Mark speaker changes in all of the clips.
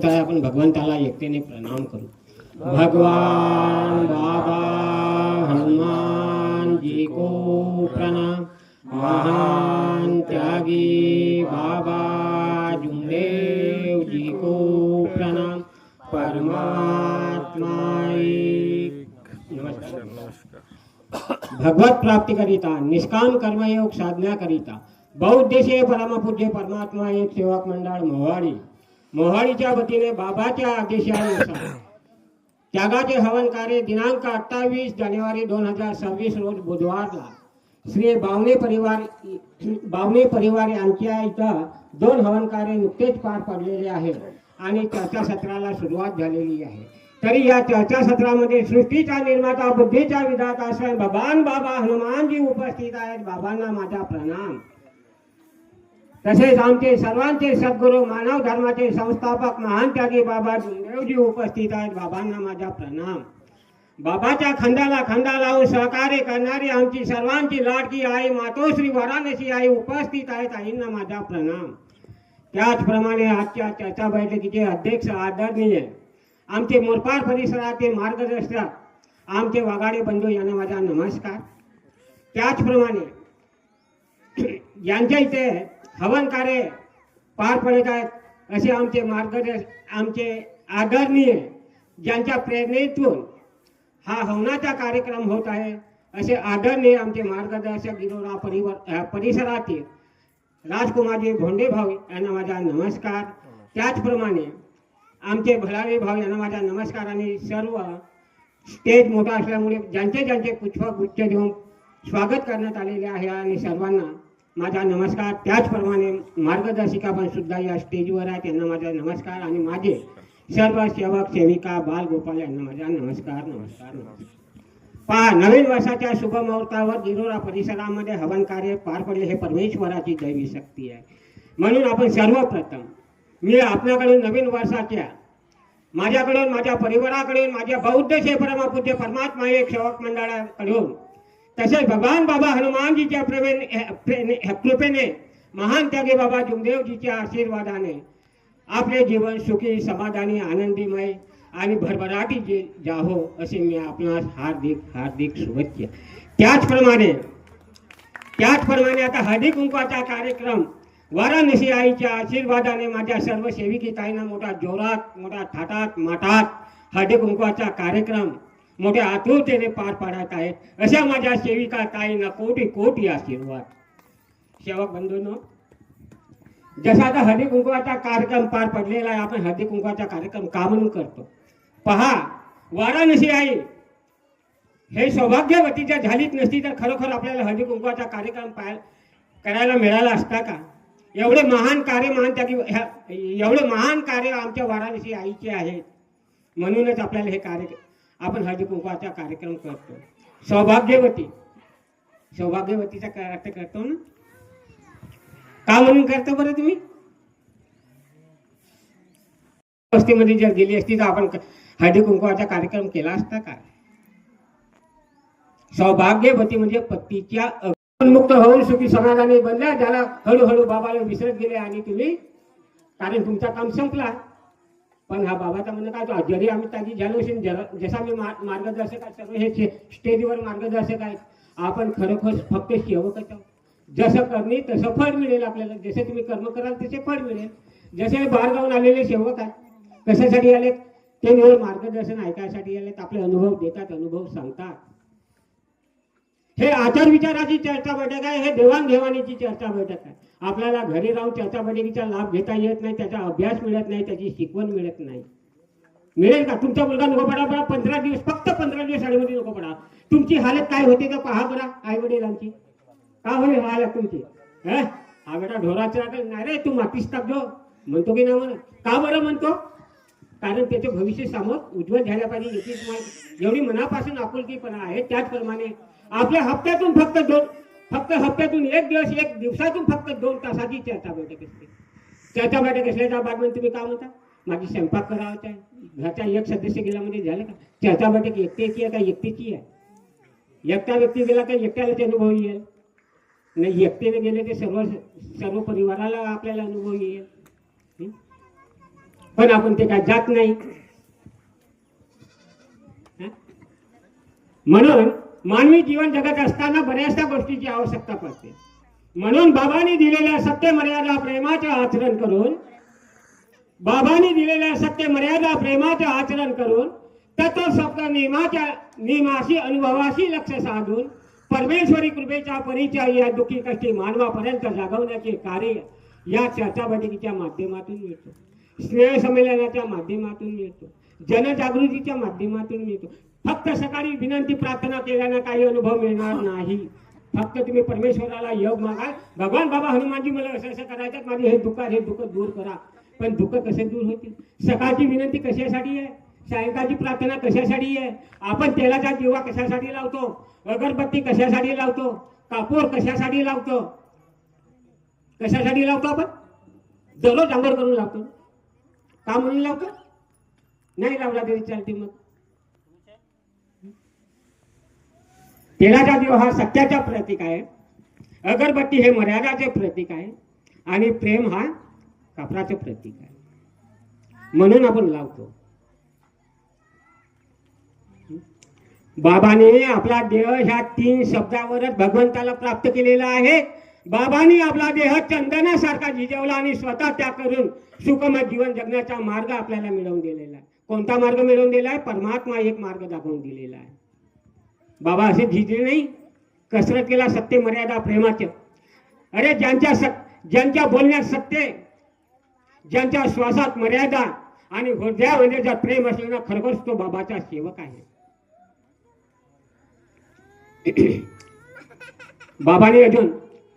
Speaker 1: त्यानंतर आपण भगवंताला एकतेने प्रणाम करू। भगवान बाबा हनुमान जी को प्रणाम। महान त्यागी बाबा जुमदेव जी को प्रणाम। परमात्मा भगवत प्राप्ति भगवत प्राप्तीकरिता निष्काम कर्मयोग साधण्याकरिता परम पूज्य परमात्मा एक सेवक मंडल मोहाडी मोहाडीच्या वतीने बाबाच्या आदेशानुसार त्यागाचे हवन कार्य दिनांक अठ्ठावीस जानेवारी दोन हजार सव्वीस रोज बुधवारला श्री बावणे परिवार बावणे परिवार यांच्या इथं दोन हवन कार्य नुकतेच पार पडलेले आहे आणि चर्चासत्राला सुरुवात झालेली आहे. तरी या चर्चासत्रामध्ये सृष्टीचा निर्माता बुद्धीचा विधाता असं भगवान बाबा हनुमानजी उपस्थित आहेत. बाबांना माझा प्रणाम. तसेच आमचे सर्वांचे सद्गुरू मानव धर्माचे संस्थापक महान त्यागी बाबा जुमदेवजी उपस्थित आहेत. बाबांना माझा प्रणाम. बाबाच्या खंडाला खंडा लावून सहकार्य करणारी आमची सर्वांची लाडकी आई मातोश्री वाराणसी आई उपस्थित आहेत. आईंना माझा प्रणाम. त्याचप्रमाणे आजच्या चर्चा बैठकीचे अध्यक्ष आदरणीय आमचे मोरपाड परिसराचे मार्गदर्शक आमचे वाघाडे बंधू यांना माझा नमस्कार. त्याचप्रमाणे यांच्या इथे हवन कार्य पार पडत आहेत. असे आमचे मार्गदर्शक आमचे आदरणीय ज्यांच्या प्रेरणेतून हा हवनाचा कार्यक्रम होत आहे असे आदरणीय आमचे मार्गदर्शक गिरोरा परिवार परिसरातील राजकुमारजी भोंडे भाऊ यांना माझा नमस्कार. त्याचप्रमाणे आमचे भरावे भाऊ यांना माझा नमस्कार आणि सर्व स्टेज मोठा असल्यामुळे ज्यांचे ज्यांचे पुष्पगुच्छ देऊन स्वागत करण्यात आलेले आहे आणि सर्वांना माझा नमस्कार. त्याचप्रमाणे मार्गदर्शिका पण सुद्धा या स्टेजवर आहेत. त्यांना माझा नमस्कार आणि माझे सर्व सेवक सेविका बालगोपाल यांना माझा नमस्कार नमस्कार नमस्कार. पहा नवीन वर्षाच्या शुभ मुहूर्तावर गिरोरा परिसरामध्ये हवन कार्य पार पडले हे परमेश्वराची दैवी शक्ती आहे. म्हणून आपण सर्वप्रथम मी आपल्याकडून नवीन वर्षाच्या माझ्याकडून माझ्या परिवाराकडून माझ्या बौद्ध परमापूज्य परमात्मा एक सेवक मंडळाकडून तसेच भगवान बाबा हनुमानजीच्या प्रवेने कृपेने महान त्यागे बाबा जुमदेवजीच्या आशीर्वादाने आपले जीवन सुखी समाधानी आनंदीमय आणि भरभराटी जे जाहो असे मी आपणास हार्दिक हार्दिक शुभेच्छा. त्याचप्रमाणे त्याचप्रमाणे आता हळदी कुंकवाचा कार्यक्रम वाराणसी आईच्या आशीर्वादाने माझ्या सर्व सेविकी ताईंना मोठा जोरात मोठा थाटात माठात हळदी कुंकवाचा कार्यक्रम मोठ्या आतुरतेने पार पाडत आहेत. अशा माझ्या सेविका ताईंना कोटी कोटी आशीर्वाद. सेवक बंधूंनो जसा आता हळदी कुंकवाचा कार्यक्रम पार पडलेला आहे आपण हळदी कुंकवाचा कार्यक्रम का म्हणून करतो? पहा वाराणसी आई हे सौभाग्यवती जर झालीच नसती तर खरोखर आपल्याला हळदी कुंकवाचा कार्यक्रम पाय करायला मिळाला असता का? एवढे महान कार्य महान त्या एवढे महान कार्य आमच्या वाराणसी आईचे आहेत. म्हणूनच आपल्याला हे कार्य आपण हळदी कुंकवाचा कार्यक्रम करतो. सौभाग्यवती. सौभाग्यवतीचा का- अर्थ करतो ना? का म्हणून करतो बरं तुम्ही? वस्तीमध्ये जर गेली असती तर आपण हळदी कुंकवाचा कार्यक्रम केला असता का? सौभाग्यवती म्हणजे पतीच्या मुक्त होऊन सुखी समाधानी बनल्या ज्याला हळूहळू बाबाला विसरत गेले आणि तुम्ही कारण तुमचा काम संपला. पण हा बाबाचा म्हणणं काय जरी आम्ही त्याची झालो असेल जसा मी मा- मार्गदर्शक आहे सर्व हे स्टेजवर मार्गदर्शक आहेत. आपण खरोखर फक्त सेवकच आहोत जसं करणे तसं फळ मिळेल आपल्याला. जसे तुम्ही कर्म कराल तसे फळ मिळेल. जसे बाहेर जाऊन आलेले सेवक आहेत कशासाठी आलेत? ते निवड मार्गदर्शन ऐकायसाठी आलेत. आपले अनुभव देतात अनुभव सांगतात. हे आचार विचाराची चर्चा बैठक आहे हे देवाणघेवाणीची चर्चा बैठक आहे. आपल्याला घरी राहून चर्चा बैठकीचा लाभ घेता येत नाही त्याचा अभ्यास मिळत नाही त्याची शिकवण मिळत नाही. मिळेल का? तुमचा मुलगा नको पडा बरा. पंधरा दिवस फक्त पंधरा दिवस शाळेमध्ये नको पडा. तुमची हालत काय होते का पहा बरा आई वडिलांची का होईल हालत तुमची? हा? बेटा ढोराचा नाही रे तू मातीस टाकजो म्हणतो की नाही म्हणत? का बरं म्हणतो? कारण त्याचे भविष्य समोर उज्ज्वल झाल्या पाहिजे. याची एवढी मनापासून आपुलकीपणा आहे. त्याचप्रमाणे आपल्या हप्त्यातून फक्त दोन फक्त हप्त्यातून एक दिवस एक दिवसातून फक्त दोन तासाची चर्चा बैठक असते. चर्चा बैठक असल्याच्या बातम्या तुम्ही काय म्हणता माझी स्वयंपाक करावाचा आहे. घरचा एक सदस्य गेला म्हणजे झालं का? चर्चा बैठक एकट्याची आहे का एकटीची आहे? एकटा व्यक्ती गेला तर एकट्यालाच अनुभव येईल. नाही एकटेने गेले ते सर्व सर्व परिवाराला आपल्याला अनुभव येईल. पण आपण ते काय जात नाही. म्हणून मानवी जीवन जगत असताना बऱ्याचशा गोष्टीची आवश्यकता पडते. म्हणून बाबांनी दिलेल्या सत्य मर्यादा प्रेमाचे आचरण करून बाबांनी दिलेल्या सत्य मर्यादा प्रेमाचे आचरण करून तत्व स्वप्न नियमाच्या नियमाशी अनुभवाशी लक्ष साधून परमेश्वरी कृपेचा परिचय या दुःखी कष्टी मानवापर्यंत जागवण्याचे कार्य या चर्चा बैठकीच्या माध्यमातून मिळतो. स्नेह संमेलनाच्या माध्यमातून मिळतो. जनजागृतीच्या माध्यमातून मिळतो. फक्त सकाळी विनंती प्रार्थना केल्यानं काही अनुभव मिळणार नाही. फक्त तुम्ही परमेश्वराला योग मागा भगवान बाबा हनुमानजी मला असं असं करायचं माझे हे दुःख हे दुःख दूर करा. पण दुःख कसे दूर होतील? सकाळची विनंती कशासाठी आहे? सायंकाळची प्रार्थना कशासाठी आहे? आपण तेलाचा दिवा कशासाठी लावतो? अगरबत्ती कशासाठी लावतो? कापूर कशासाठी लावतो? कशासाठी लावतो आपण? दररोज आंघोळ करून लावतो. का म्हणून लावतो? नाही लावला तरी चालते मग. तेलाचा दिवा हा सत्याचा प्रतीक आहे. अगरबत्ती हे मर्यादाचे प्रतीक आहे. आणि प्रेम हा कापराचे प्रतीक आहे. म्हणून आपण लावतो. बाबाने आपला देह ह्या तीन शब्दावरच भगवंताला प्राप्त केलेला आहे. बाबाने आपला देह चंदनासारखा झिजवला आणि स्वतः त्या करून सुखमय जीवन जगण्याचा मार्ग आपल्याला मिळवून दिलेला आहे. कोणता मार्ग मिळवून दिला आहे परमात्मा एक मार्ग दाखवून दिलेला आहे. बाबा असे झिजले नाही? कसरत केला सत्य मर्यादा प्रेमाचे. अरे ज्यांच्या सत ज्यांच्या बोलण्यात सत्य ज्यांच्या श्वासात मर्यादा आणि हृदयामध्ये म्हणजे जर प्रेम असलं ना तो बाबाचा सेवक आहे. बाबाने अजून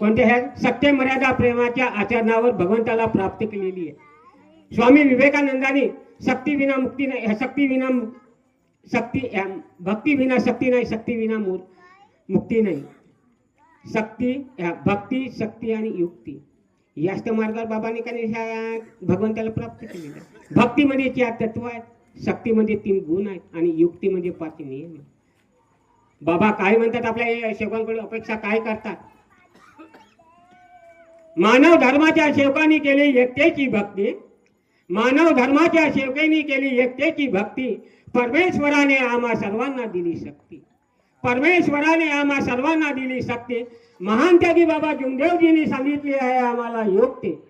Speaker 1: कोणत्या ह्या सत्य मर्यादा प्रेमाच्या आचरणावर भगवंताला प्राप्त केलेली आहे? स्वामी विवेकानंदांनी शक्ती विना मुक्ती नाही शक्ती विना मु- शक्ती भक्ती विना शक्ती नाही शक्ती विना मुक्ती नाही. शक्ती भक्ती शक्ती आणि युक्ती. याच मार्गावर बाबाने का ह्या भगवंताला प्राप्त केलेलं भक्तीमध्ये म्हणजे चार तत्व आहेत. शक्तीमध्ये म्हणजे तीन गुण आहेत आणि युक्तीमध्ये म्हणजे पाच नियम आहेत. बाबा काय म्हणतात आपल्या शेवकांकडून अपेक्षा काय करतात? मानव धर्माच्या शेवकांनी केली एकतेची भक्ती मानव धर्माच्या सेवकेने केली एकतेची भक्ती. परमेश्वराने आम्हा सर्वांना दिली शक्ती. परमेश्वराने आम्हा सर्वांना दिली शक्ती. महान त्यागी बाबा जुमदेवजींनी सांगितली आहे आम्हाला योगते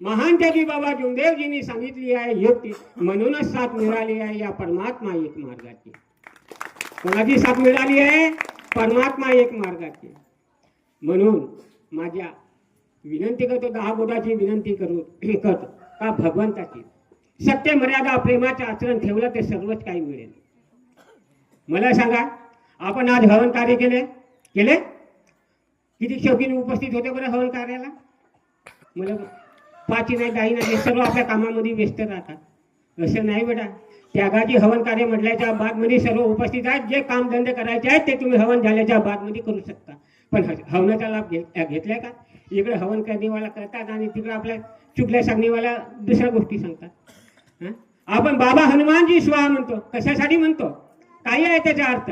Speaker 1: महान त्यागी बाबा जुमदेवजींनी सांगितली आहे युक्ती. म्हणूनच साथ मिळाली आहे या परमात्मा एक मार्गाची. कोणाची साथ मिळाली आहे? परमात्मा एक मार्गाची. म्हणून माझ्या विनंती करतो दहा बोटाची विनंती करू करतो. का भगवंताची. सत्य मर्यादा प्रेमाचे आचरण ठेवलं ते सर्वच काही मिळेल. मला सांगा आपण आज हवन कार्य केले? केले? किती शौकीने उपस्थित होते बरं हवन कार्याला? मला पाची नाही दाही नाही सर्व आपल्या कामामध्ये व्यस्त राहतात. असं नाही बेटा. त्यागाची हवन कार्य म्हटल्याच्या बादमध्ये सर्व उपस्थित आहेत. जे काम धंदे करायचे आहेत ते तुम्ही हवन झाल्याच्या बादमध्ये करू शकता. पण हवनाचा लाभ घेत घेतलाय का? इकडे हवन करणीवाला करतात आणि तिकडे आपल्या चुकल्या सांगणेवाला दुसऱ्या गोष्टी सांगतात. आपण बाबा हनुमानजी स्वाहा म्हणतो कशासाठी म्हणतो? काय आहे त्याचा अर्थ?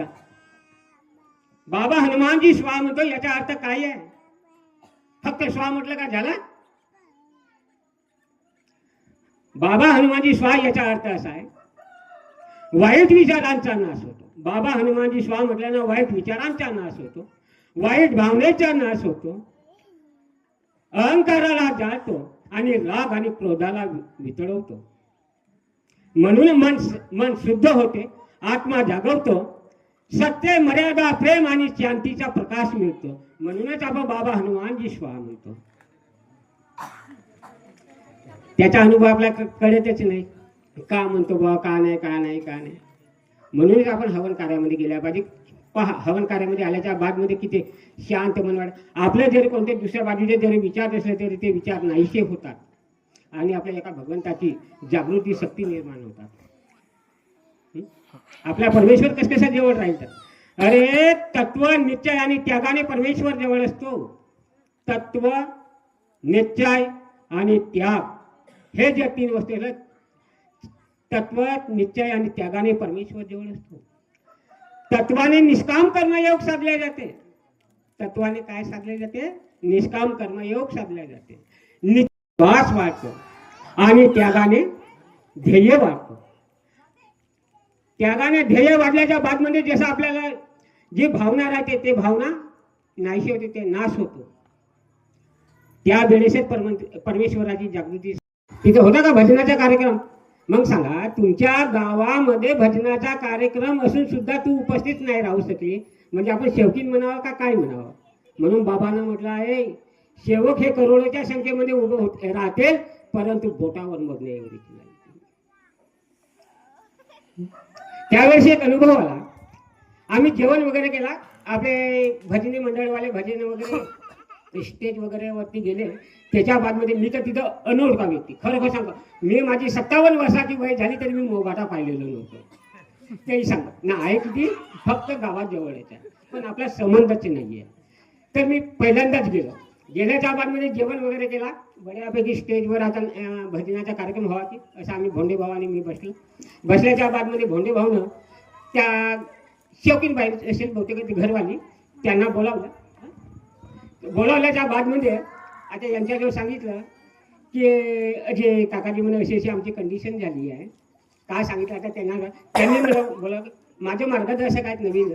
Speaker 1: बाबा हनुमानजी स्वाहा म्हणतो याचा अर्थ काय आहे? फक्त स्वाहा म्हटलं का झाला? बाबा हनुमानजी स्वाहा याचा अर्थ असा आहे. वाईट विचारांचा नाश होतो. बाबा हनुमानजी स्वाहा म्हटल्यानं वाईट विचारांचा नाश होतो. वाईट भावनेचा नाश होतो. अहंकाराला जातो. आणि राग आणि क्रोधाला वि- वितळवतो. म्हणून मन मन शुद्ध होते आत्मा जागवतो सत्य मर्यादा प्रेम आणि शांतीचा प्रकाश मिळतो. म्हणूनच आपण बाबा हनुमानजी स्वाहा म्हणतो. त्याचा अनुभव आपल्या कळतच नाही. का म्हणतो बाबा का नाही का नाही का नाही. म्हणूनच आपण हवन कार्यामध्ये गेल्या पाहिजे. पहा हवन कार्यामध्ये आल्याच्या बादमध्ये किती शांत मन वाट आपले जरी कोणते दुसऱ्या बाजूचे जरी विचार असले तरी ते विचार नाहीसे होतात. आणि आपल्या एका भगवंताची जागृती शक्ती निर्माण होतात. आपला परमेश्वर कस कसा जवळ राहील तर? अरे तत्व निश्चय आणि त्यागाने परमेश्वर जवळ असतो. तत्व निश्चय आणि त्याग. हे जे तीन वस्तू आहेत तत्व निश्चय आणि त्यागाने परमेश्वर जवळ असतो. तत्वाने निष्काम कर्मयोग साधले जाते. तत्वाने काय साधले जाते? निष्काम कर्मयोग साधले जाते. निश्वास वाढतो आणि त्यागाने ध्येय वाढतो त्यागाने ध्येय वाढल्याच्या बादमध्ये जसं आपल्याला जी भावना राहते ते भावना नाहीशी होते ते नाश होतो. त्या वेळेसच परमेश्वराची जागृती. तिथे होता का भजनाचा कार्यक्रम? मग सांगा तुमच्या गावामध्ये भजनाचा कार्यक्रम असून सुद्धा तू उपस्थित नाही राहू शकली. म्हणजे आपण शेवकीन म्हणावं का काय म्हणावं? म्हणून बाबानं म्हटलं आहे सेवक हे करोडोच्या संख्येमध्ये उभं होत राहतील परंतु बोटावर मोजणे एवढीची नाही. त्यावेळेस एक अनुभव आला. आम्ही जेवण वगैरे केला. आपले भजनी मंडळवाले भजन वगैरे स्टेज वगैरे वरती गेले. त्याच्या बादमध्ये मी तर तिथं अनोळखा व्यक्ती. खरोखर सांगतो. मी माझी सत्तावन्न वर्षाची वय झाली तरी मी मोगाटा पाहिलेलो नव्हतो. तेही सांगतो. ना आहे किती? फक्त गावात जवळच आहे पण आपला संबंधच नाही आहे तर मी पहिल्यांदाच गेलो. गेल्याच्या बादमध्ये जेवण वगैरे केला. बऱ्यापैकी स्टेजवर आता भजनाचा कार्यक्रम व्हावा की असं आम्ही भोंडे भावाने मी बसलो. बसल्याच्या बादमध्ये भोंडे भाऊनं त्या शौकीन बाई असेल बहुतेक ती घरवाली त्यांना बोलावलं. बोलावल्याच्या बादमध्ये आता यांच्याजवळ सांगितलं की अजय काकाजी म्हणे अशी अशी आमची कंडिशन झाली आहे. काय सांगितलं? आता त्यांना त्यांनी मला बोला माझं मार्गदर्शक आहेत नवीन.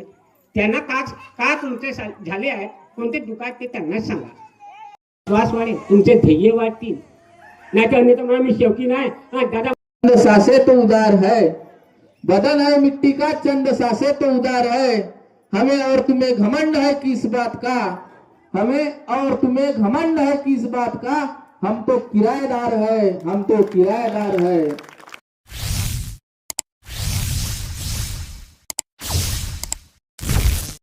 Speaker 1: त्यांना का का तुमचे झाले आहेत? कोणते दुःख आहेत ते त्यांनाच सांगा. श्वास वाढेल तुमचे ध्येय वाढतील. नाही तर अन्यथा तर मी शौकीन आहे हा दादा
Speaker 2: सासे तो उदार है। बदन है मिट्टी का चंद सासे तो उदार है। हमें और तुम्हें घमंड है किस बात का? हमें और तुम्हें घमंड है किस बात का? हम तो किराएदार है हम तो किराएदार है।